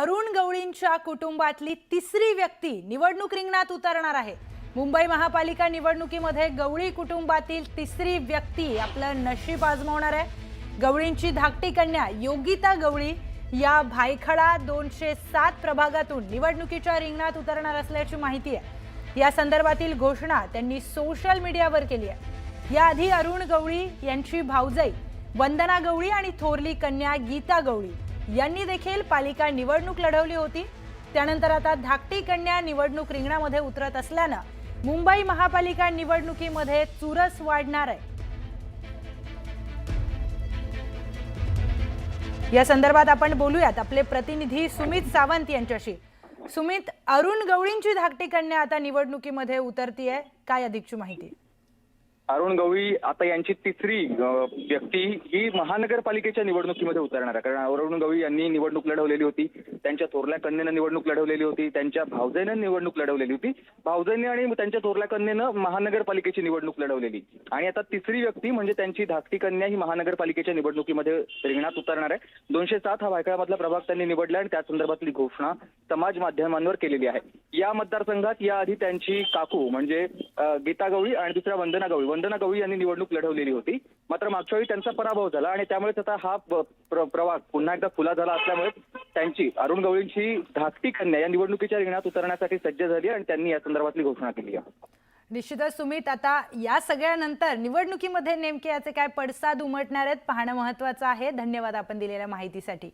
अरुण गवळींच्या कुटुंबातली तिसरी व्यक्ती निवडणूक रिंगणात उतरणार आहे. मुंबई महापालिका निवडणुकीमध्ये गवळी कुटुंबातील तिसरी व्यक्ती आपलं नशीब आजमावणार आहे. गवळींची धाकटी कन्या योगिता गवळी या भायखळा दोनशे सात प्रभागातून निवडणुकीच्या रिंगणात उतरणार असल्याची माहिती आहे. या संदर्भातील घोषणा त्यांनी सोशल मीडियावर केली आहे. याआधी अरुण गवळी यांची भाऊजाई वंदना गवळी आणि थोरली कन्या गीता गवळी यांनी देखील पालिका निवडणूक लढवली होती. त्यानंतर आता धाकटी कन्या निवडणूक रिंगणामध्ये उतरत असल्यानं मुंबई महापालिका निवडणुकीमध्ये चुरस वाढणार आहे. या संदर्भात आपण बोलूयात. आपले प्रतिनिधी सुमित सावंत यांच्याशी. सुमित अरुण गवळींची धाकटी कन्या आता निवडणुकीमध्ये उतरतीये. काय अधिकची माहिती? अरुण गवळी आता यांची तिसरी व्यक्ती ही महानगरपालिकेच्या निवडणुकीमध्ये उतरणार आहे. कारण अरुण गवळी यांनी निवडणूक लढवलेली होती त्यांच्या थोरल्या कन्येनं निवडणूक लढवलेली होती त्यांच्या भावजाईनं निवडणूक लढवलेली होती. भावजेने आणि त्यांच्या थोरल्या कन्येनं महानगरपालिकेची निवडणूक लढवलेली. आणि आता तिसरी व्यक्ती म्हणजे त्यांची धाकटी कन्या ही महानगरपालिकेच्या निवडणुकीमध्ये रिंगणात उतरणार आहे. दोनशे सात हा भायखळामधला प्रभाग त्यांनी निवडला आणि त्या संदर्भातली घोषणा समाज माध्यमांवर केलेली आहे. या मतदारसंघात याआधी त्यांची काकू म्हणजे गीता गवळी आणि दुसऱ्या वंदना गवळी. वंदना गवळी यांनी निवडणूक लढवलेली होती. मात्र मागच्या वेळी त्यांचा पराभव झाला आणि त्यामुळेच आता हा प्रवास पुन्हा एकदा खुला झाला असल्यामुळे त्यांची अरुण गवळींची धाकटी कन्या या निवडणुकीच्या रिंगणात उतरण्यासाठी सज्ज झाली आणि त्यांनी या संदर्भातली घोषणा केली आहे. निश्चितच सुमित आता या सगळ्यानंतर निवडणुकीमध्ये नेमके याचे काय पडसाद उमटणार आहेत पाहणं महत्वाचं आहे. धन्यवाद आपण दिलेल्या माहितीसाठी.